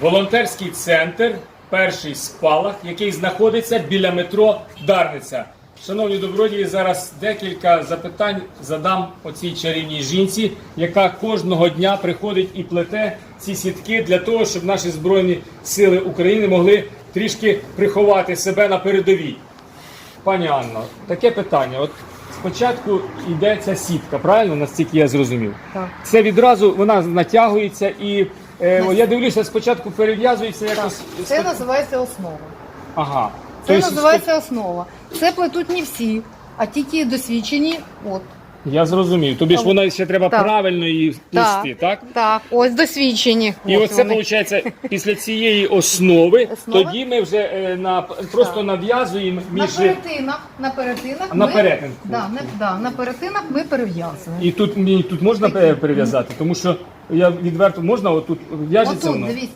волонтерський центр, перший спалах, який знаходиться біля метро Дарниця. Шановні добродії, зараз декілька запитань задам оцій чарівній жінці, яка кожного дня приходить і плете ці сітки для того, щоб наші збройні сили України могли трішки приховати себе на передовій. Пані Анно, таке питання. От спочатку йде ця сітка, правильно, наскільки я зрозумів? Так. Це відразу вона натягується і е, о, я дивлюся, спочатку перев'язується якось. Це називається основа. Ага. Це Тобто, називається основа. Це плетуть не всі, а тільки досвідчені. От. Я зрозумів. Тобі ж вона ще треба Так. правильно її плести, так? Так, ось досвідчені. І Ось оце вони. виходить після цієї основи, Основи. тоді ми вже е, на просто нав'язуємо На між перетинах, на перетинах на ми, перетинку? Да, на, да, на перетинах ми перев'язуємо. і тут мені тут можна е, перев'язати, тому що я відверто можна отут в'яжеться Отут, воно. дивіться.